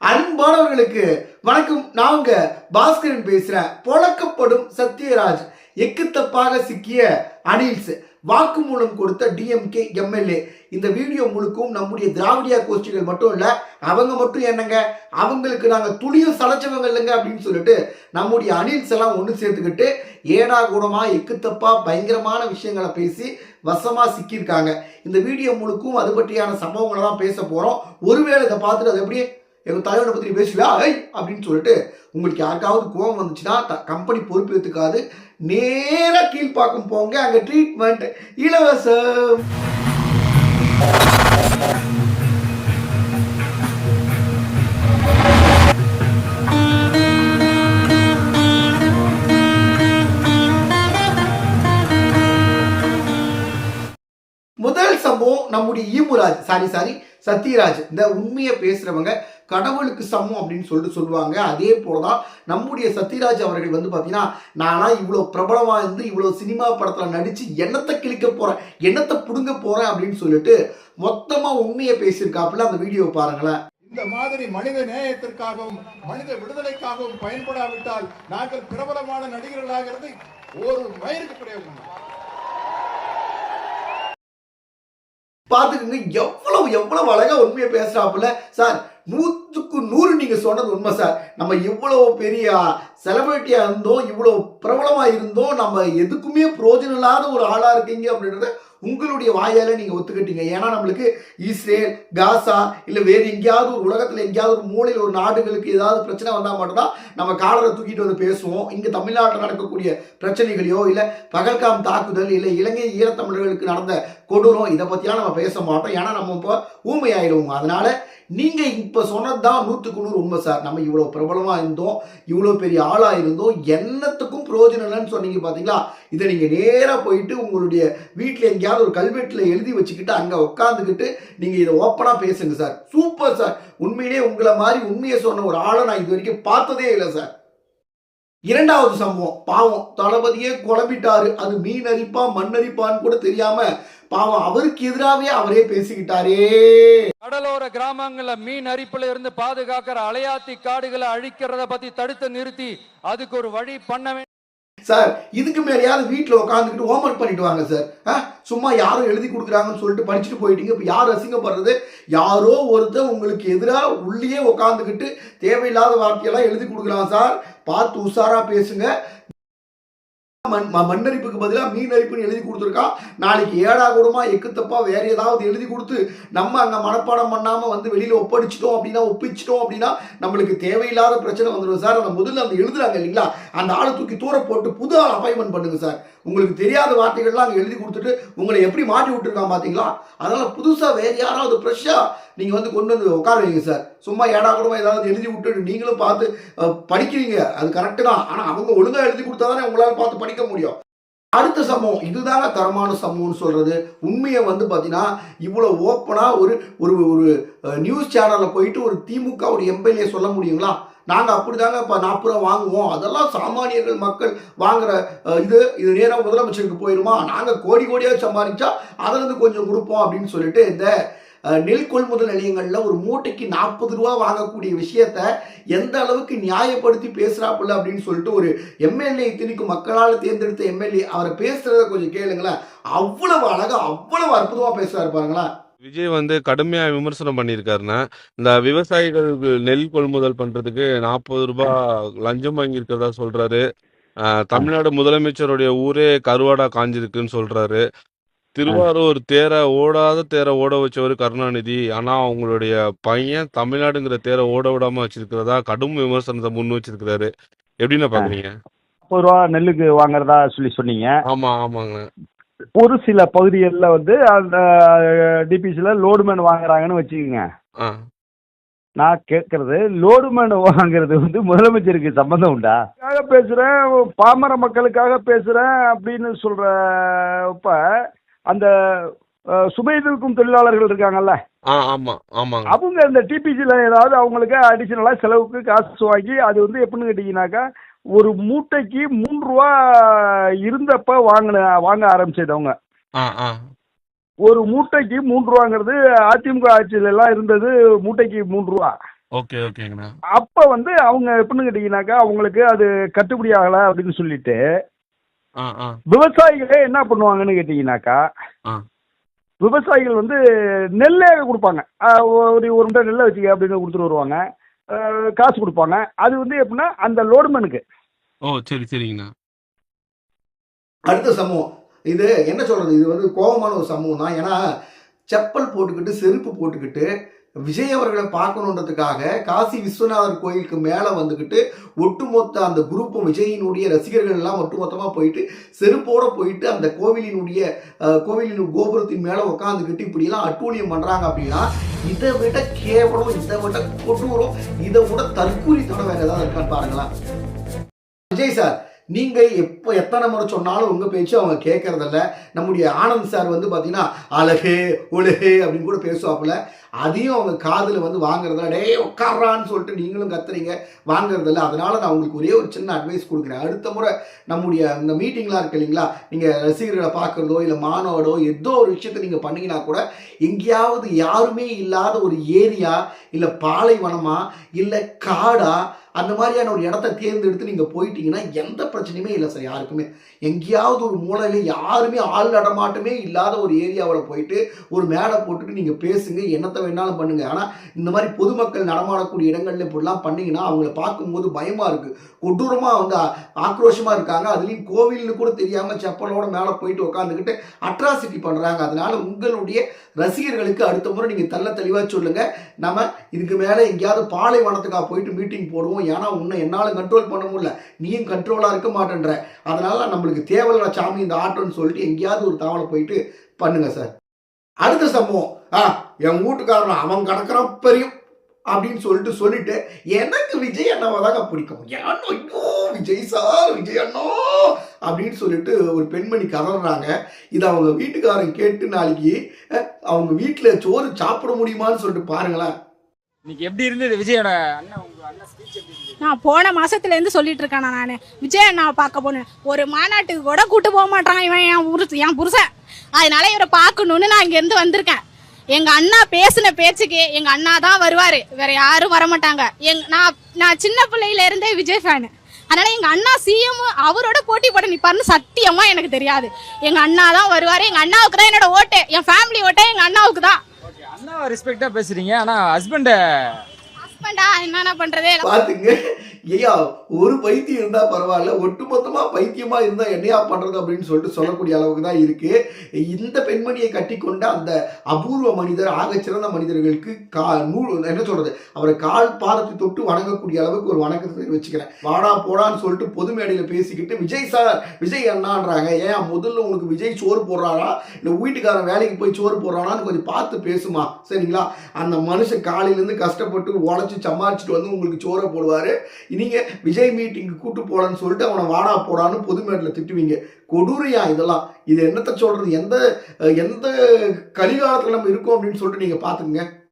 அன்பானவர்களுக்கு வணக்கம். நான் உங்க பாஸ்கரன் பேசுறேன். பொழக்கப்படும் சத்யராஜ் எக்குத்தப்பாக சிக்கிய அனில்ஸ் வாக்குமூலம் கொடுத்த டிஎம்கே எம்எல்ஏ இந்த வீடியோ முழுக்கும் நம்முடைய திராவிடியா கோஷ்டிகள் மட்டும் இல்ல அவங்க மட்டும் என்னங்க? அவங்களுக்கு நாங்க துளியும் சளைச்சவங்க இல்லைங்க அப்படின்னு சொல்லிட்டு நம்முடைய அனில்ஸ் எல்லாம் ஒன்று சேர்த்துக்கிட்டு ஏடா கூடமா எக்குத்தப்பா பயங்கரமான விஷயங்களை பேசி வசமா சிக்கியிருக்காங்க. இந்த வீடியோ முழுக்கும் அது பற்றியான சம்பவங்களெல்லாம் பேச போறோம். ஒருவேளை இதை பார்த்துட்டு அது எப்படி எங்கள் தலைவனை பற்றி பேசுவியா? ஐய் அப்படின்னு சொல்லிட்டு உங்களுக்கு யாருக்காவது கோவம் வந்துச்சுன்னா த- கம்பெனி பொறுப்பேற்றுக்காது நேராக கீழ்ப்பாக்கம் போங்க அங்கே ட்ரீட்மெண்ட் இலவசம். முதல் சம்பவம் நம்முடைய ஈமுராஜ் சாரி சாரி சத்யராஜ். இந்த உண்மையை பேசுறவங்க கடவுளுக்கு சமம் அப்படின்னு சொல்லிட்டு சொல்லுவாங்க. அதே போலதான் நம்முடைய சத்யராஜ் அவர்கள் வந்து பார்த்தீங்கன்னா நானா இவ்வளோ பிரபலமாக இருந்து இவ்வளோ சினிமா படத்தில் நடித்து எண்ணத்தை கிழிக்க போகிறேன் எண்ணத்தை பிடுங்க போகிறேன் அப்படின்னு சொல்லிட்டு மொத்தமாக உண்மையை பேசியிருக்காப்புல அந்த வீடியோ பாருங்களேன். இந்த மாதிரி மனித நேயத்திற்காகவும் மனித விடுதலைக்காகவும் பயன்படாவிட்டால் நாங்கள் பிரபலமான நடிகர்களாகிறது ஒரு மயிருக்கு கிடையாது பார்த்துக்குங்க எவ்வளவு எவ்வளவு அழகா உண்மையை பேசுறாப்புல. சார் நூற்றுக்கு நூறு நீங்க சொன்னது உண்மை சார். நம்ம இவ்வளவு பெரிய செலிபிரிட்டியா இருந்தோம் இவ்வளவு பிரபலமா இருந்தோம் நம்ம எதுக்குமே பிரயோஜனம் இல்லாத ஒரு ஆளா இருக்கீங்க அப்படின்றத உங்களுடைய வாயால நீங்க ஒத்துக்கிட்டீங்க. ஏன்னா நம்மளுக்கு இஸ்ரேல் காசா இல்ல வேறு எங்கேயாவது ஒரு உலகத்துல எங்கேயாவது ஒரு மூலையில் ஒரு நாடுகளுக்கு ஏதாவது பிரச்சனை வந்தா மட்டும்தான் நம்ம காலரை தூக்கிட்டு வந்து பேசுவோம். இங்க தமிழ்நாட்டில் நடக்கக்கூடிய பிரச்சனைகளையோ இல்ல பகல்காம் தாக்குதல் இல்ல இலங்கை ஈழத்தமிழர்களுக்கு நடந்த கொடூரம் இதை பற்றிலாம் நம்ம பேச மாட்டோம். ஏன்னா நம்ம இப்போ ஊமையாயிடுவோம். நீங்கள் இப்போ சொன்னது சொன்னதுதான் நூற்றுக்கு நூறு உண்மை சார். நம்ம இவ்வளோ பிரபலமாக இருந்தோம். இவ்வளோ பெரிய ஆளாக இருந்தோம். என்னத்துக்கும் பிரயோஜனம் இல்லைன்னு சொன்னீங்க பார்த்தீங்களா இதை நீங்கள் நேராக போயிட்டு உங்களுடைய வீட்டில் எங்கேயாவது ஒரு கல்வெட்டில் எழுதி வச்சுக்கிட்டு அங்கே உட்காந்துக்கிட்டு நீங்கள் இதை ஓப்பனாக பேசுங்க சார். Super sir. உண்மையிலேயே உங்களை மாதிரி உண்மையை சொன்ன ஒரு ஆளை நான் இது வரைக்கும் பார்த்ததே இல்லை சார். இரண்டாவது சம்பவம். பாவம். தளபதியே குழம்பிட்டாரு. அது மீன் அரிப்பா மண் அரிப்பான்னு கூட தெரியாமல் பாவம் அவருக்கு எதிராகவே அவரே பேசிக்கிட்டாரே. கடலோர கிராமங்கள்ல மீன் அரிப்புல இருந்து பாதுகாக்கிற அலையாத்தி காடுகளை அழிக்கிறத பத்தி தடுத்து நிறுத்தி அதுக்கு ஒரு வழி பண்ண சார் இதுக்கு மேலேயாவது வீட்டில் உட்காந்துக்கிட்டு ஹோம்ஒர்க் பண்ணிட்டு வாங்க சார். சும்மா யாரும் எழுதி கொடுக்குறாங்கன்னு சொல்லிட்டு படிச்சுட்டு போயிட்டீங்க இப்போ யார் அசிங்கப்படுறது யாரோ ஒருத்தர் உங்களுக்கு எதிராக உள்ளே உட்காந்துக்கிட்டு தேவையில்லாத வார்த்தையெல்லாம் எழுதி கொடுக்குறான் சார். பார்த்து உஷாரா பேசுங்க. மண்ணரிப்புக்கு பதிலாக மீன் அரிப்புன்னு எழுதி கொடுத்துருக்கான் நாளைக்கு ஏடா கூடமா எக்குத்தப்பா வேற ஏதாவது எழுதி கொடுத்து நம்ம அங்கே மனப்பாடம் பண்ணாமல் வந்து வெளியில் ஒப்படைச்சிட்டோம் அப்படின்னா ஒப்பிச்சிட்டோம் அப்படின்னா நம்மளுக்கு தேவையில்லாத பிரச்சனை வந்துடும் சார். அந்த முதல்ல அந்த எழுதுறாங்க இல்லைங்களா? அந்த ஆளை தூக்கி தூர போட்டு புது ஆள் அப்பாயின்மெண்ட் பண்ணுங்க சார். உங்களுக்கு தெரியாத வார்த்தைகள்லாம் அங்கே எழுதி கொடுத்துட்டு உங்களை எப்படி மாட்டி விட்டுருக்கான் பார்த்தீங்களா அதனால் புதுசாக வேறு யாராவது ஃப்ரெஷ்ஷாக நீங்கள் வந்து கொண்டு வந்து உட்கார வைங்க சார். சும்மா ஏடா கூடமா ஏதாவது எழுதி விட்டுட்டு நீங்களும் பார்த்து படிக்கிறீங்க. அது கரெக்டு தான். ஆனால் அவங்க ஒழுங்காக எழுதி கொடுத்தா தானே உங்களால் பார்த்து படிக்க முடியும். அடுத்த சம்பவம் இதுதாங்க தரமான சம்பவம்னு சொல்கிறது உண்மையை வந்து பார்த்தீங்கன்னா இவ்வளோ ஓப்பனாக ஒரு ஒரு ஒரு நியூஸ் சேனலில் போயிட்டு ஒரு திமுக ஒரு எம்எல்ஏ சொல்ல முடியுங்களா? நாங்கள் அப்படி தாங்க இப்போ நாற்பது ரூபா வாங்குவோம். அதெல்லாம் சாமானியர்கள் மக்கள் வாங்குற இது இது நேராக முதலமைச்சருக்கு போயிடுமா நாங்கள் கோடி கோடியாக சம்பாதிச்சா அதிலிருந்து கொஞ்சம் கொடுப்போம் அப்படின்னு சொல்லிட்டு இந்த நெல் கொள்முதல் நிலையங்களில் ஒரு மூட்டைக்கு நாற்பது ரூபா வாங்கக்கூடிய விஷயத்த எந்த அளவுக்கு நியாயப்படுத்தி பேசுகிறாப்புல அப்படின்னு சொல்லிட்டு ஒரு எம்எல்ஏ திணிக்கும் மக்களால் தேர்ந்தெடுத்த எம்எல்ஏ அவரை பேசுகிறத கொஞ்சம் கேளுங்களேன். அவ்வளவு அழகாக அவ்வளவு அற்புதமாக பேசுறாரு பாருங்களேன். விஜய் வந்து கடுமையா விமர்சனம் பண்ணியிருக்காருன்னா இந்த விவசாயிகளுக்கு நெல் கொள்முதல் பண்றதுக்கு நாற்பது ரூபாய் லஞ்சம் வாங்கியிருக்கிறதா சொல்றாரு. ஆஹ் தமிழ்நாடு முதலமைச்சருடைய ஊரே கருவாடா காஞ்சிருக்குன்னு சொல்றாரு. திருவாரூர் தேரை ஓடாத தேரை ஓட வச்சவர் கருணாநிதி. ஆனா அவங்களுடைய பையன் தமிழ்நாடுங்கிற தேரை ஓட விடாம வச்சிருக்கிறதா கடும் விமர்சனத்தை முன் வச்சிருக்கிறாரு. எப்படின்னு பாக்குறீங்க? முப்பது ரூபா நெல்லுக்கு வாங்குறதா சொல்லி சொன்னீங்க. ஆமா ஆமாங்க. ஒரு சில பகுதிகளில் வந்து அந்த டிபிசியில் லோடுமேன் வாங்குறாங்கன்னு வச்சுக்கோங்க. நான் கேட்கறது லோடுமேன் வாங்குறது வந்து முதலமைச்சருக்கு சம்பந்தம் உண்டா? பேசுகிறேன் பாமர மக்களுக்காக பேசுகிறேன் அப்படின்னு சொல்கிறப்ப அந்த அஹ், சுமைதிருக்கும் தொழிலாளர்கள் இருக்காங்கல்ல? அவங்க இந்த டிபிசியில் ஏதாவது அவங்களுக்கு அடிஷ்னலாக செலவுக்கு காசு வாங்கி அது வந்து எப்படின்னு கேட்டிங்கனாக்கா ஒரு மூட்டைக்கு மூணு ரூபா இருந்தப்ப வாங்கின வாங்க ஆரம்பிச்சது அவங்க ஒரு மூட்டைக்கு மூன்று ரூபாங்கிறது அதிமுக ஆட்சியில எல்லாம் இருந்தது மூட்டைக்கு மூன்று ரூபா. ஓகே ஓகேங்கண்ணா. அப்போ வந்து அவங்க எப்படின்னு கேட்டிங்கனாக்கா அவங்களுக்கு அது கட்டுப்படி ஆகலை அப்படின்னு சொல்லிட்டு விவசாயிகளே என்ன பண்ணுவாங்கன்னு கேட்டிங்கனாக்கா ஆ. விவசாயிகள் வந்து நெல்லே கொடுப்பாங்க. ஒரு ஒரு மூட்டை நெல்லை வச்சுக்க அப்படின்னு கொடுத்துட்டு வருவாங்க. காசு கொடுப்பாங்க. அது வந்து எப்படின்னா அந்த லோடுமேனுக்கு ஓ சரி சரிங்கண்ணா. அடுத்த சமூகம். இது என்ன சொல்றது? இது வந்து கோபமான ஒரு சமூகம் தான் ஏன்னா செப்பல் போட்டுக்கிட்டு செருப்பு போட்டுக்கிட்டு விஜய் அவர்களை பார்க்கணுன்றதுக்காக காசி விஸ்வநாதர் கோயிலுக்கு மேலே வந்துக்கிட்டு ஒட்டுமொத்த அந்த குரூப்பும் விஜயினுடைய ரசிகர்கள் எல்லாம் ஒட்டுமொத்தமாக போயிட்டு செருப்போட போயிட்டு அந்த கோவிலினுடைய கோவிலின் கோபுரத்தின் மேலே உட்காந்துக்கிட்டு இப்படிலாம் அட்டூழியம் பண்ணுறாங்க அப்படின்னா இதை விட கேவலம் இதை விட கொடூரம் இதை விட தற்கூலித்தனம் வேறு ஏதாவது இருக்கான்னு பாருங்களேன். விஜய் சார் நீங்கள் எப்போ எத்தனை முறை சொன்னாலும் உங்கள் பேச்சு அவங்க கேட்குறதில்ல நம்முடைய ஆனந்த் சார் வந்து பார்த்தீங்கன்னா அழகு ஒழுகு அப்படின்னு கூட பேசுவாப்புல. அதையும் அவங்க காதில் வந்து வாங்குறதில்ல. டேய் உட்கார்றான்னு சொல்லிட்டு நீங்களும் கத்துறீங்க. வாங்குறதில்ல. அதனால நான் உங்களுக்கு ஒரே ஒரு சின்ன அட்வைஸ் கொடுக்குறேன். அடுத்த முறை நம்முடைய இந்த மீட்டிங்லாம் இருக்கு இல்லைங்களா? நீங்கள் ரசிகர்களை பார்க்குறதோ இல்லை மாணவடோ ஏதோ ஒரு விஷயத்தை நீங்கள் பண்ணீங்கன்னா கூட எங்கேயாவது யாருமே இல்லாத ஒரு ஏரியா இல்லை பாலைவனமா இல்லை காடா அந்த மாதிரியான ஒரு இடத்த தேர்ந்தெடுத்து நீங்கள் போயிட்டீங்கன்னா எந்த பிரச்சனையுமே இல்லை சார் யாருக்குமே. எங்கேயாவது ஒரு மூலையில யாருமே ஆள் நடமாட்டமே இல்லாத ஒரு ஏரியாவில் போயிட்டு ஒரு மேடை போட்டுட்டு நீங்கள் பேசுங்க என்னத்தை வேணாலும் பண்ணுங்க. ஆனால் இந்த மாதிரி பொதுமக்கள் நடமாடக்கூடிய இடங்கள்ல இப்படிலாம் பண்ணிங்கன்னா அவங்கள பார்க்கும்போது பயமாக இருக்குது கொடூரமாக வந்து ஆக்ரோஷமாக இருக்காங்க. அதுலேயும் கோவில்னு கூட தெரியாமல் செப்பலோட மேலே போயிட்டு உட்காந்துக்கிட்டு அட்ராசிட்டி பண்ணுறாங்க அதனால் உங்களுடைய ரசிகர்களுக்கு அடுத்த முறை நீங்கள் தள்ள தெளிவாக சொல்லுங்கள் நம்ம இதுக்கு மேலே எங்கேயாவது பாலைவனத்துக்காக போயிட்டு மீட்டிங் போடுவோம் ஏன்னா உன்னை என்னால் கண்ட்ரோல் பண்ண முடியல. நீயும் கண்ட்ரோலாக இருக்க மாட்டேன்ற. அதனால நம்மளுக்கு தேவையில்ல சாமி இந்த ஆட்டோன்னு சொல்லிட்டு எங்கேயாவது ஒரு தாவலை போயிட்டு பண்ணுங்க சார். அடுத்த சம்பவம். ஆ என் வீட்டுக்காரன் அவன் கிடக்குறான் பெரியும் அப்படின்னு சொல்லிட்டு சொல்லிட்டு எனக்கு விஜய் அண்ணாவை தாங்க பிடிக்கும். ஏன்னா ஐயோ விஜய் சார் விஜய் அண்ணா அப்படின்னு சொல்லிட்டு ஒரு பெண்மணி கதறாங்க. இதை அவங்க வீட்டுக்காரன் கேட்டு நாளைக்கு அவங்க வீட்டில் சோறு சாப்பிட முடியுமான்னு சொல்லிட்டு பாருங்களேன். இன்னைக்கு எப்படி இருந்தது விஜயோட அண்ணன் உங்க அண்ணன் ஸ்பீச் எப்படி நான் போன மாதத்துலேருந்து சொல்லிட்டு இருக்கேன் நான். விஜய் அண்ணாவை பார்க்க போனேன் ஒரு மாநாட்டுக்கு கூட கூட்டு போக மாட்டான் இவன் என் புருஷ என் புருஷன். அதனால இவரை பார்க்கணும்னு நான் இங்கேருந்து வந்திருக்கேன். எங்க அண்ணா பேசின பேச்சுக்கு எங்க அண்ணா தான் வருவாரு. வேற யாரும் வர மாட்டாங்க எங் நான் நான் சின்ன பிள்ளையில இருந்தே விஜய் ஃபேனு. அதனால எங்க அண்ணா சிஎம் அவரோட போட்டி போட நிப்பாருன்னு சத்தியமா எனக்கு தெரியாது. எங்க அண்ணா தான் வருவாரு. எங்க அண்ணாவுக்கு தான் என்னோட ஓட்டு. என் ஃபேமிலி ஓட்டே எங்க அண்ணாவுக்கு தான். அண்ணாவை ரெஸ்பெக்டா பேசுறீங்க. ஆனா ஹஸ்பண்ட ஹஸ்பண்டா என்னென்ன பண்றது? பாத்துங்க ஐயா ஒரு பைத்தியம் இருந்தால் பரவாயில்ல ஒட்டுமொத்தமாக பைத்தியமாக இருந்தால் என்னையா பண்ணுறது அப்படின்னு சொல்லிட்டு சொல்லக்கூடிய அளவுக்கு தான் இருக்குது இந்த பெண்மணியை கட்டி கொண்ட அந்த அபூர்வ மனிதர் ஆகச்சிறந்த மனிதர்களுக்கு கா நூல் என்ன சொல்கிறது அவரை கால் பாதத்தை தொட்டு வணங்கக்கூடிய அளவுக்கு ஒரு வணக்கத்தை வச்சுக்கிறேன். வாடா போடான்னு சொல்லிட்டு பொது மேடையில் பேசிக்கிட்டு விஜய் சார் விஜய் அண்ணான்றாங்க. ஏன் முதல்ல உனக்கு விஜய் சோறு போடுறாரா? இல்லை வீட்டுக்காரன் வேலைக்கு போய் சோறு போடுறானான்னு கொஞ்சம் பார்த்து பேசுமா? சரிங்களா? அந்த மனுஷன் காலையிலேருந்து கஷ்டப்பட்டு உழைச்சி சமாளிச்சுட்டு வந்து உங்களுக்கு சோறை போடுவார். நீங்கள் விஜய் மீட்டிங்கு கூட்டு போலன்னு சொல்லிட்டு அவனை வாடா போடான்னு பொதுமேட்டில் திட்டுவீங்க. கொடூரியா இதெல்லாம். இது என்னத்தை சொல்கிறது எந்த எந்த கலிகாலத்தில் நம்ம இருக்கோம் அப்படின்னு சொல்லிட்டு நீங்கள் பார்த்துக்குங்க